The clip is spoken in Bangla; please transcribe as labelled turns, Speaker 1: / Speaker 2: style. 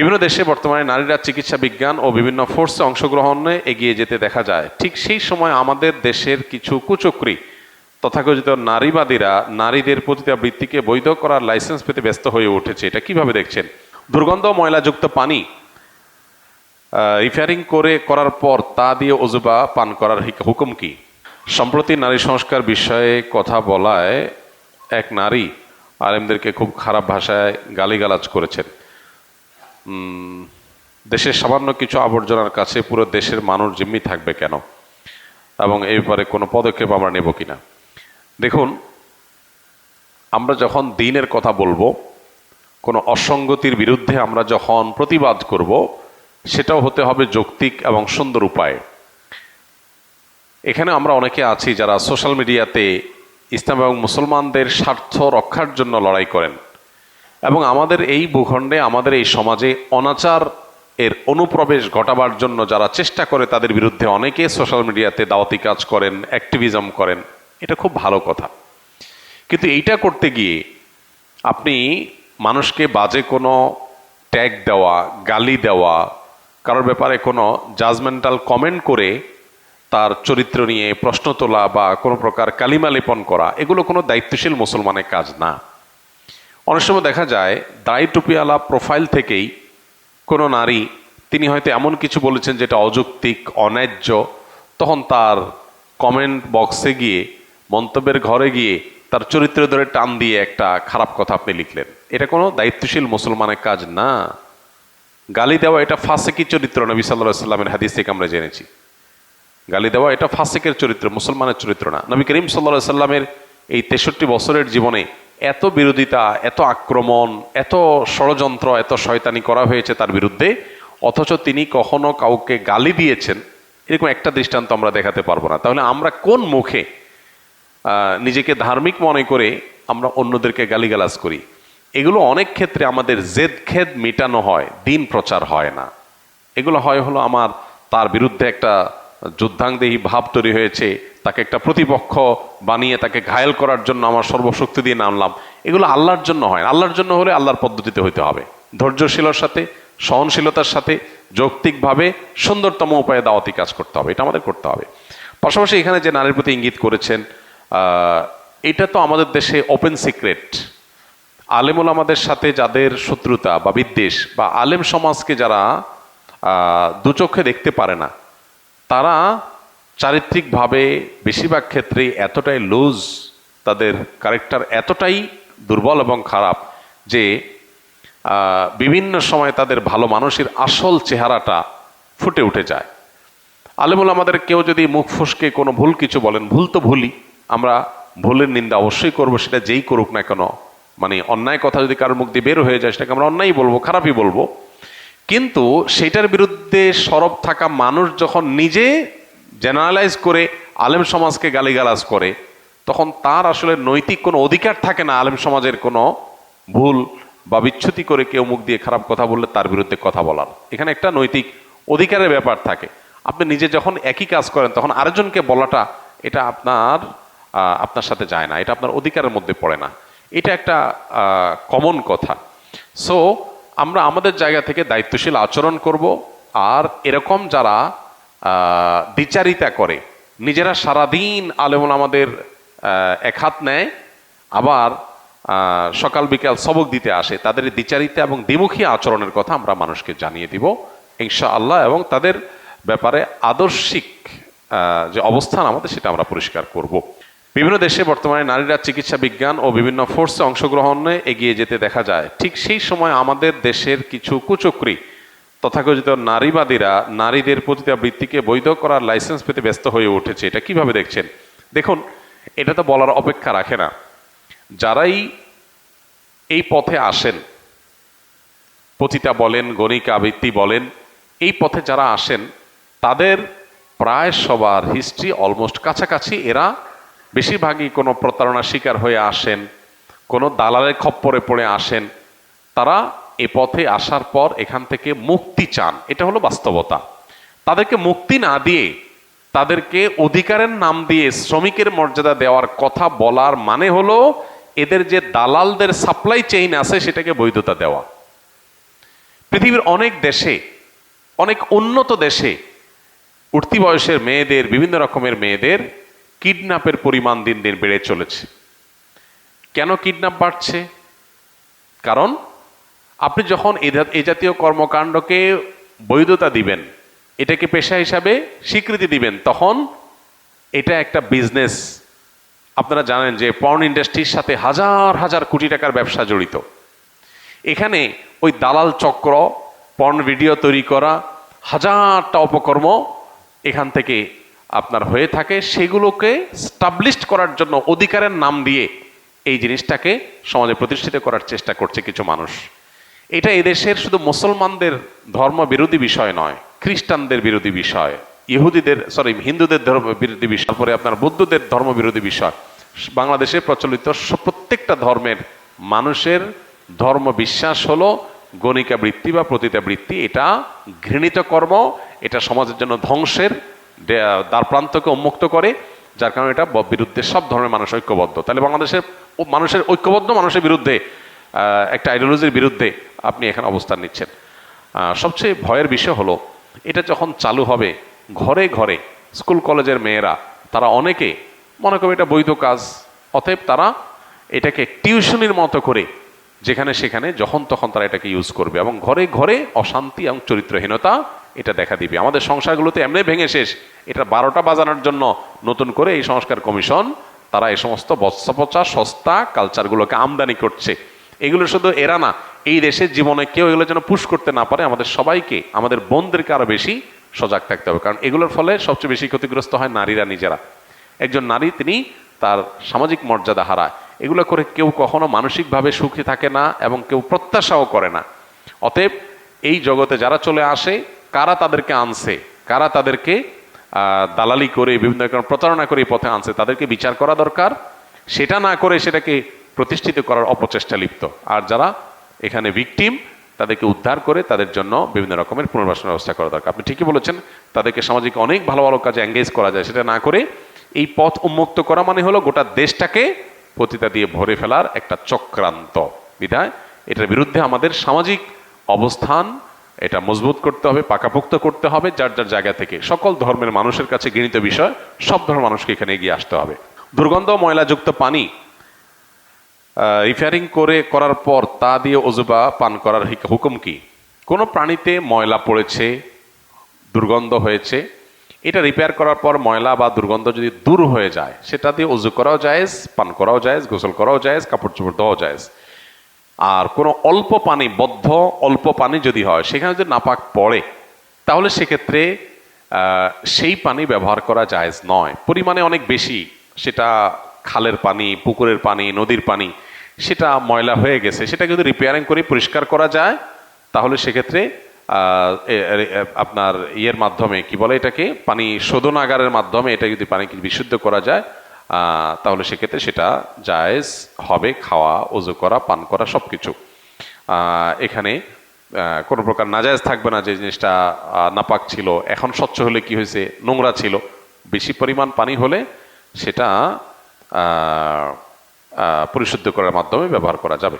Speaker 1: বিভিন্ন দেশে বর্তমানে নারীরা চিকিৎসা বিজ্ঞান ও বিভিন্ন ফোর্সে অংশগ্রহণে এগিয়ে যেতে দেখা যায়। ঠিক সেই সময় আমাদের দেশের কিছু কুচক্রী, তথাকথিত নারীবাদীরা নারীদের পতিতাবৃত্তিকে বৈধ করার লাইসেন্স পেতে ব্যস্ত হয়ে উঠেছে। এটা কীভাবে দেখছেন? দুর্গন্ধ, ময়লাযুক্ত পানি রিফারিং করে করার পর তা দিয়ে অজুবা পান করার হুকুম কি? সম্প্রতি নারী সংস্কার বিষয়ে কথা বলায় এক নারী আলেমদেরকে খুব খারাপ ভাষায় গালিগালাজ করেছেন। দেশের সামান্য কিছু আবর্জনার কাছে পুরো দেশের মানুষ জিম্মি থাকবে কেন? এবং এই ব্যাপারে কোনো পদক্ষেপ আমরা নেব কিনা? দেখুন, আমরা যখন দিনের কথা বলব, কোনো অসঙ্গতির বিরুদ্ধে আমরা যখন প্রতিবাদ করব, সেটাও হতে হবে যৌক্তিক এবং সুন্দর উপায়ে। এখানে আমরা অনেকে আছি যারা সোশ্যাল মিডিয়াতে ইসলাম এবং মুসলমানদের স্বার্থ রক্ষার জন্য লড়াই করেন। এবং আমাদের এই ভূখণ্ডে, আমাদের এই সমাজে অনাচার এর অনুপ্রবেশ ঘটাবার জন্য যারা চেষ্টা করে, তাদের বিরুদ্ধে অনেকে সোশ্যাল মিডিয়াতে দাওয়াতি কাজ করেন অ্যাক্টিভিজম করেন। এটা খুব ভালো কথা। কিন্তু এইটা করতে গিয়ে আপনি মানুষকে বাজে কোনো ট্যাগ দেওয়া, গালি দেওয়া, কারোর ব্যাপারে কোনো জাজমেন্টাল কমেন্ট করে তার চরিত্র নিয়ে প্রশ্ন তোলা বা কোনো প্রকার কালিমা লেপন করা, এগুলো কোনো দায়িত্বশীল মুসলমানের কাজ না। অনেক সময় দেখা যায় দাড়ি টুপিওয়ালা প্রোফাইল থেকেই কোনো নারী, তিনি হয়তো এমন কিছু বলেছেন যেটা অযৌক্তিক, অন্যায্য, তখন তার কমেন্ট বক্সে গিয়ে, মন্তব্যের ঘরে গিয়ে তার চরিত্র ধরে টান দিয়ে একটা খারাপ কথা আপনি লিখলেন। এটা কোনো দায়িত্বশীল মুসলমানের কাজ না। গালি দেওয়া এটা ফাসেকি চরিত্র, নবী সাল্লাহ সাল্লামের হাদিস থেকে আমরা জেনেছি। গালি দেওয়া এটা ফাসেকের চরিত্র, মুসলমানের চরিত্র না। নবী করিম সাল্লা সাল্লামের এই তেষট্টি বছরের জীবনে এত বিরোধিতা, এত আক্রমণ, এত ষড়যন্ত্র, এত শয়তানি করা হয়েছে তার বিরুদ্ধে, অথচ তিনি কখনো কাউকে গালি দিয়েছেন, এরকম একটা দৃষ্টান্ত আমরা দেখাতে পারব না। তাহলে আমরা কোন মুখে নিজেকে ধার্মিক মনে করে আমরা অন্যদেরকে গালিগালাজ করি? এগুলো অনেক ক্ষেত্রে আমাদের জেদ খেদ মেটানো হয়, দিন প্রচার হয় না। এগুলো হয় হলো আমার, তার বিরুদ্ধে একটা যুদ্ধাংদেহী ভাব তৈরি হয়েছে তাকে একটা প্রতিপক্ষ বানিয়ে তাকে ঘায়েল করার জন্য আমার সর্বশক্তি দিয়ে নামলাম। এগুলো আল্লাহর জন্য হয়। আল্লাহর জন্য হলে আল্লাহর পদ্ধতিতে হইতে হবে। ধৈর্যশীলতার সাথে, সহনশীলতার সাথে, যৌক্তিকভাবে সুন্দরতম উপায়ে দাওয়াতি কাজ করতে হবে। এটা আমাদের করতে হবে। পাশাপাশি এখানে যে নারীর প্রতি ইঙ্গিত করেছেন এটা তো আমাদের দেশে ওপেন সিক্রেট আলেমুল আমাদের সাথে যাদের শত্রুতা বা বিদ্বেষ বা আলেম সমাজকে যারা দুচোখে দেখতে পারে না, তারা চারিত্রিকভাবে বেশিরভাগ ক্ষেত্রেই এতটাই লুজ তাদের ক্যারেক্টার এতটাই দুর্বল এবং খারাপ যে বিভিন্ন সময় তাদের ভালো মানুষের আসল চেহারাটা ফুটে উঠে যায়। আলেমুল আমাদের কেউ যদি মুখ ফুসকে কোনো ভুল কিছু বলেন, ভুল তো ভুলই, আমরা ভুলের নিন্দা অবশ্যই করব, সেটা যেই করুক না কেন। মানে অন্যায় কথা যদি কারোর মুখ দিয়ে বের হয়ে যায়, সেটাকে আমরা অন্যায় বলব, খারাপই বলব। কিন্তু সেটার বিরুদ্ধে সরব থাকা মানুষ যখন নিজে জেনারেলাইজ করে আলেম সমাজকে গালিগালাজ করে, তখন তার আসলে নৈতিক কোনো অধিকার থাকে না আলেম সমাজের কোনো ভুল বা বিচ্ছুতি করে কেউ মুখ দিয়ে খারাপ কথা বললে তার বিরুদ্ধে কথা বলার। এখানে একটা নৈতিক অধিকারের ব্যাপার থাকে। আপনি নিজে যখন একই কাজ করেন, তখন আরেকজনকে বলাটা এটা আপনার আপনার সাথে যায় না, এটা আপনার অধিকারের মধ্যে পড়ে না। এটা একটা কমন কথা। সো আমরা আমাদের জায়গা থেকে দায়িত্বশীল আচরণ করব, আর এরকম যারা দ্বিচারিতা করে। নিজেরা সারাদিন আলেমুল আমাদের এক হাত নেয়, আবার সকাল বিকাল সবক দিতে আসে। তাদের দ্বিচারিতা এবং দ্বিমুখী আচরণের কথা আমরা মানুষকে জানিয়ে দিব ইনশা আল্লাহ এবং তাদের ব্যাপারে আদর্শিক যে অবস্থান আমাদের সেটা আমরা পরিষ্কার করব। বিভিন্ন দেশে বর্তমানে নারীরা চিকিৎসা বিজ্ঞান ও বিভিন্ন ফোর্সে অংশগ্রহণে এগিয়ে যেতে দেখা যায়। ঠিক সেই সময় আমাদের দেশের কিছু কুচক্রী তথাকথিত নারীবাদীরা নারীদের পতিতাবৃত্তিকে বৈধ করার লাইসেন্স পেতে ব্যস্ত হয়ে উঠেছে। এটা কীভাবে দেখছেন? দেখুন, এটা তো বলার অপেক্ষা রাখে না। যারাই এই পথে আসেন, পতিতা বলেন, গণিকা আবৃত্তি বলেন, এই পথে যারা আসেন, তাদের প্রায় সবার হিস্ট্রি অলমোস্ট কাছাকাছি। এরা বেশিরভাগই কোনো প্রতারণার শিকার হয়ে আসেন, কোনো দালালের খপ্পরে পড়ে আসেন। তারা এ পথে আসার পর এখান থেকে মুক্তি চান। এটা হলো বাস্তবতা। তাদেরকে মুক্তি না দিয়ে, তাদেরকে অধিকারের নাম দিয়ে শ্রমিকের মর্যাদা দেওয়ার কথা বলার মানে হলো এদের যে দালালদের সাপ্লাই চেইন আছে, সেটাকে বৈধতা দেওয়া। পৃথিবীর অনেক দেশে, অনেক উন্নত দেশে উঠতি বয়সের মেয়েদের, বিভিন্ন রকমের মেয়েদের কিডন্যাপের পরিমাণ দিন দিন বেড়ে চলেছে। কেন কিডন্যাপ বাড়ছে? কারণ আপনি যখন এই জাতীয় কর্মকাণ্ডকে বৈধতা দিবেন, এটাকে পেশা হিসাবে স্বীকৃতি দিবেন, তখন এটা একটা বিজনেস আপনারা জানেন যে পর্ন ইন্ডাস্ট্রির সাথে হাজার হাজার কোটি টাকার ব্যবসা জড়িত। এখানে ওই দালাল চক্র পর্ন ভিডিও তৈরি করা, হাজারটা অপকর্ম এখান থেকে আপনার হয়ে থাকে। সেগুলোকে স্টাবলিশড করার জন্য অধিকারের নাম দিয়ে এই জিনিসটাকে সমাজে প্রতিষ্ঠিত করার চেষ্টা করছে কিছু মানুষ। এটা এদেশের শুধু মুসলমানদের ধর্ম বিরোধী বিষয় নয়, খ্রিস্টানদের বিরোধী বিষয়, ইহুদিদের সরি হিন্দুদের ধর্ম বিরোধী বিষয় পরে আপনার বৌদ্ধদের ধর্ম বিরোধী বিষয়। বাংলাদেশে প্রচলিত প্রত্যেকটা ধর্মের মানুষের ধর্ম বিশ্বাস হলো গণিকা বৃত্তি বা প্রতিতা বৃত্তি। এটা ঘৃণিত কর্ম, এটা সমাজের জন্য ধ্বংসের দ্বার প্রান্তকে উন্মুক্ত করে, যার কারণে এটা বিরুদ্ধে সব ধর্মের মানুষ ঐক্যবদ্ধ। তাহলে বাংলাদেশের মানুষের ঐক্যবদ্ধ, মানুষের বিরুদ্ধে একটা আইডিওলজির বিরুদ্ধে আপনি এখানে অবস্থান নিচ্ছেন। সবচেয়ে ভয়ের বিষয় হলো, এটা যখন চালু হবে, ঘরে ঘরে স্কুল কলেজের মেয়েরা, তারা অনেকে মনে করবে এটা বৈধ কাজ, অতএব তারা এটাকে টিউশনির মতো করে যেখানে সেখানে যখন তখন তারা এটাকে ইউজ করবে এবং ঘরে ঘরে অশান্তি এবং চরিত্রহীনতা এটা দেখা দিবে। আমাদের সংসারগুলোতে এমনি ভেঙে শেষ। এটা বারোটা বাজানোর জন্য নতুন করে এই সংস্কার কমিশন তারা এই সমস্ত বৎসপচা সস্তা কালচারগুলোকে আমদানি করছে। এগুলো শুধু এরা না, এই দেশের জীবনে কেউ এগুলো যেন পুশ করতে না পারে, আমাদের সবাইকে, আমাদের বোনদেরকে আরও বেশি সজাগ থাকতে হবে। কারণ এগুলোর ফলে সবচেয়ে বেশি ক্ষতিগ্রস্ত হয় নারীরা, নিজেরা। একজন নারী, তিনি তার সামাজিক মর্যাদা হারায়। এগুলো করে কেউ কখনো মানসিকভাবে সুখী থাকে না এবং কেউ প্রত্যাশাও করে না। অতএব এই জগতে যারা চলে আসে, কারা তাদেরকে আনছে, কারা তাদেরকে দালালি করে, বিভিন্ন রকম প্রতারণা করে পথে আনছে, তাদেরকে বিচার করা দরকার। সেটা না করে সেটাকে প্রতিষ্ঠিত করার অপচেষ্টা লিপ্ত। আর যারা এখানে ভিকটিম তাদেরকে উদ্ধার করে তাদের জন্য বিভিন্ন রকমের পুনর্বাসনের ব্যবস্থা করা দরকার। আপনি ঠিকই বলেছেন, তাদেরকে সামাজিক অনেক ভালো ভালো কাজে এঙ্গেজ করা যায়, সেটা না করে এই পথ উন্মুক্ত করা মানে হলো গোটা দেশটাকে পতিতা দিয়ে ভরে ফেলার একটা চক্রান্ত। বিধায় এটার বিরুদ্ধে আমাদের সামাজিক অবস্থান, এটা মজবুত করতে হবে, পাকাপোক্ত করতে হবে, যার যার জায়গা থেকে। সকল ধর্মের মানুষের কাছে গৃহীত বিষয়, সব ধর্মের মানুষকে এখানে এগিয়ে আসতে হবে। দুর্গন্ধ, ময়লাযুক্ত পানি রিফারিং করে, করার পর তা দিয়ে অজুবা পান করার হুকুম কি? কোনো প্রাণীতে ময়লা পড়েছে, দুর্গন্ধ হয়েছে, এটা রিপেয়ার করার পর ময়লা বা দুর্গন্ধ যদি দূর হয়ে যায়, সেটা দিয়ে অজু করাও জায়েজ, পান করাও জায়েজ, গোসল করাও জায়েজ, কাপড় চোপড় দেওয়াও জায়েজ। আর কোনো অল্প পানি, বদ্ধ অল্প পানি যদি হয়, সেখানে যদি নাপাক পড়ে, তাহলে সেক্ষেত্রে সেই পানি ব্যবহার করা জায়েজ নয়। পরিমাণে অনেক বেশি, সেটা খালের পানি, পুকুরের পানি, নদীর পানি সেটা ময়লা হয়ে গেছে সেটা যদি রিপেয়ারিং করে পরিষ্কার করা যায়, তাহলে সেক্ষেত্রে আপনার ইয়ের মাধ্যমে, কি বলে এটাকে, পানি শোধনাগারের মাধ্যমে এটা যদি পানিকে বিশুদ্ধ করা যায় তাহলে সেক্ষেত্রে সেটা জায়েজ হবে, খাওয়া ওজু করা, পান করা সব কিছু এখানে কোনো প্রকার নাজায়েজ থাকবে না যে জিনিসটা নাপাক ছিল। এখন স্বচ্ছ হলে কি হয়েছে? নোংরা ছিল। বেশি পরিমাণ পানি হলে সেটা পরিশুদ্ধ করার মাধ্যমে ব্যবহার করা যাবে।